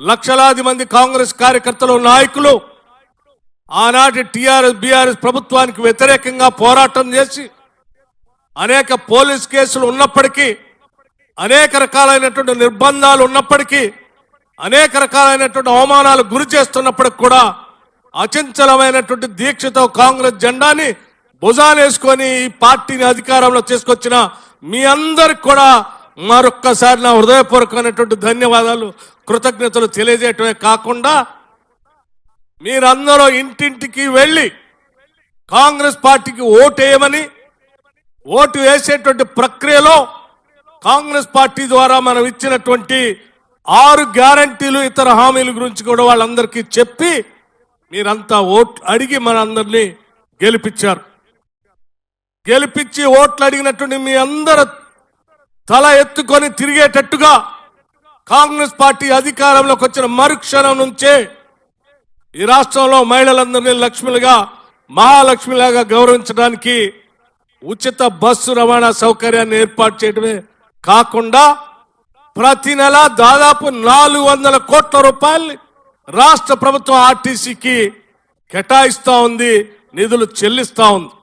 లక్షలాది మంది కాంగ్రెస్ కార్యకర్తలు నాయకులు ఆనాటి టిఆర్ఎస్ బీఆర్ఎస్ ప్రభుత్వానికి వ్యతిరేకంగా పోరాటం చేసి అనేక పోలీస్ కేసులు ఉన్నప్పటికీ అనేక రకాలైనటువంటి నిర్బంధాలు ఉన్నప్పటికీ అనేక రకాలైనటువంటి అవమానాలు గురి చేస్తున్నప్పటికి కూడా అచంచలమైనటువంటి దీక్షతో కాంగ్రెస్ జెండాని భుజానేసుకొని ఈ పార్టీని అధికారంలో తీసుకొచ్చిన మీ అందరికి కూడా మరొక్కసారి నా హృదయపూర్వకమైనటువంటి ధన్యవాదాలు. కృతజ్ఞతలు తెలియజేయటమే కాకుండా మీరందరూ ఇంటింటికి వెళ్ళి కాంగ్రెస్ పార్టీకి ఓటు వేయమని ఓటు వేసేటువంటి ప్రక్రియలో కాంగ్రెస్ పార్టీ ద్వారా మనం ఇచ్చినటువంటి ఆరు గ్యారంటీలు ఇతర హామీల గురించి కూడా వాళ్ళందరికీ చెప్పి మీరంతా ఓట్ అడిగి మనందరినీ గెలిపించారు. గెలిపించి ఓట్లు అడిగినటువంటి మీ అందరు తల ఎత్తుకొని తిరిగేటట్టుగా కాంగ్రెస్ పార్టీ అధికారంలోకి వచ్చిన మరుక్షణం నుంచే ఈ రాష్ట్రంలో మహిళలందరినీ లక్ష్మిలుగా మహాలక్ష్మిలాగా గౌరవించడానికి ఉచిత బస్సు రవాణా సౌకర్యాన్ని ఏర్పాటు చేయడమే కాకుండా ప్రతి నెల దాదాపు నాలుగు వందల కోట్ల రూపాయలు రాష్ట్ర ప్రభుత్వం ఆర్టీసీకి కేటాయిస్తా ఉంది నిధులు చెల్లిస్తా ఉంది.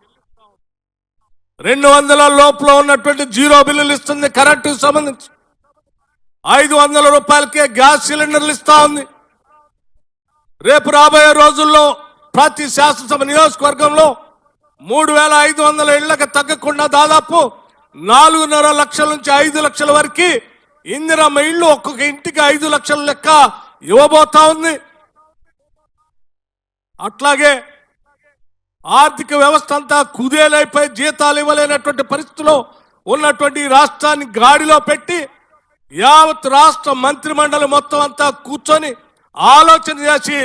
రెండు వందల లోపల ఉన్నటువంటి జీరో బిల్లులు ఇస్తుంది కరెంటుకు సంబంధించి. ఐదు వందల రూపాయలకే గ్యాస్ సిలిండర్లు ఇస్తా ఉంది. రేపు రాబోయే రోజుల్లో ప్రతి శాసనసభ నియోజకవర్గంలో మూడు వేల ఐదు వందల ఇళ్ళకు తగ్గకుండా దాదాపు నాలుగున్నర లక్షల నుంచి ఐదు లక్షల వరకు ఇందిరమ్మ ఇళ్ళు ఒక్కొక్క ఇంటికి ఐదు లక్షల లెక్క ఇవ్వబోతా ఉంది. అట్లాగే ఆర్థిక వ్యవస్థ అంతా కుదేలైపోయి జీతాలు ఇవ్వలేనటువంటి పరిస్థితిలో ఉన్నటువంటి రాష్ట్రాన్ని గాడిలో పెట్టి యావత్ రాష్ట్ర మంత్రిమండలి మొత్తం అంతా కూర్చొని ఆలోచన చేసి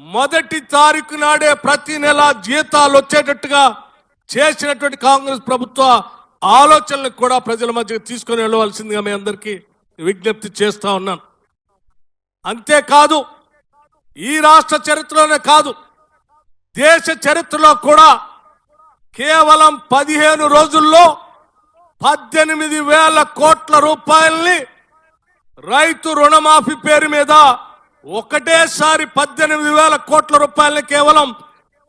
మొదటి తారీఖు నాడే ప్రతి నెల జీతాలు వచ్చేటట్టుగా చేసినటువంటి కాంగ్రెస్ ప్రభుత్వ ఆలోచనలకు కూడా ప్రజల మధ్యకి తీసుకొని వెళ్ళవలసిందిగా మీ అందరికీ విజ్ఞప్తి చేస్తా ఉన్నాను. అంతేకాదు ఈ రాష్ట్ర చరిత్రలోనే కాదు దేశ చరిత్రలో కూడా కేవలం పదిహేను రోజుల్లో పద్దెనిమిది వేల కోట్ల రూపాయల్ని రైతు రుణమాఫీ పేరు మీద ఒకటేసారి పద్దెనిమిది వేల కోట్ల రూపాయలని కేవలం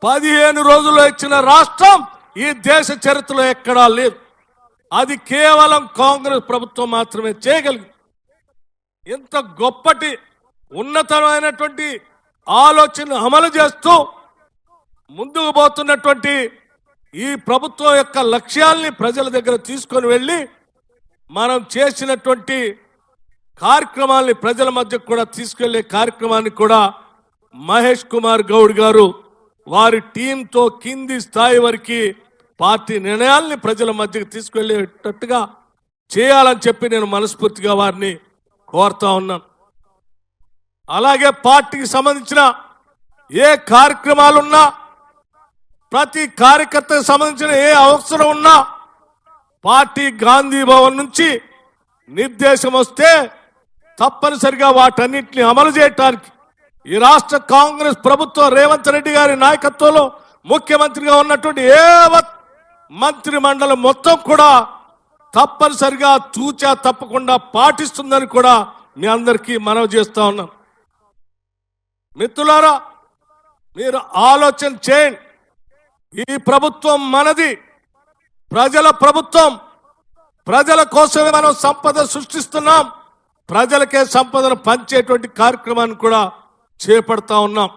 పదిహేను రోజుల్లో ఇచ్చిన రాష్ట్రం ఈ దేశ చరిత్రలో ఎక్కడా లేదు. అది కేవలం కాంగ్రెస్ ప్రభుత్వం మాత్రమే చేయగలిగింది. ఇంత గొప్పటి ఉన్నతమైనటువంటి ఆలోచన అమలు చేస్తూ ముందుకు పోతున్నటువంటి ఈ ప్రభుత్వం యొక్క లక్ష్యాల్ని ప్రజల దగ్గర తీసుకొని వెళ్ళి మనం చేసినటువంటి కార్యక్రమాల్ని ప్రజల మధ్య కూడా తీసుకెళ్ళే కార్యక్రమాన్ని కూడా మహేష్ కుమార్ గౌడ్ గారు వారి టీంతో కింది స్థాయి వరకు పార్టీ నిర్ణయాల్ని ప్రజల మధ్యకి తీసుకెళ్ళేటట్టుగా చేయాలని చెప్పి నేను మనస్ఫూర్తిగా వారిని కోరుతా ఉన్నాను. అలాగే పార్టీకి సంబంధించిన ఏ కార్యక్రమాలున్నా ప్రతి కార్యకర్తకు సంబంధించిన ఏ అవసరం ఉన్నా పార్టీ గాంధీ భవన్ నుంచి నిర్దేశం వస్తే తప్పనిసరిగా వాటన్నిటిని అమలు చేయటానికి ఈ రాష్ట్ర కాంగ్రెస్ ప్రభుత్వం రేవంత్ రెడ్డి గారి నాయకత్వంలో ముఖ్యమంత్రిగా ఉన్నటువంటి ఏవత్ మంత్రి మండలి మొత్తం కూడా తప్పనిసరిగా చూచా తప్పకుండా పాటిస్తుందని కూడా మీ అందరికీ మనవి చేస్తా ఉన్నాం. మిత్రులారా మీరు ఆలోచన చేయండి. ఈ ప్రభుత్వం మనది. ప్రజల ప్రభుత్వం. ప్రజల కోసమే మనం సంపద సృష్టిస్తున్నాం. ప్రజలకే సంపదను పంచేటువంటి కార్యక్రమాన్ని కూడా చేపడతా ఉన్నాం.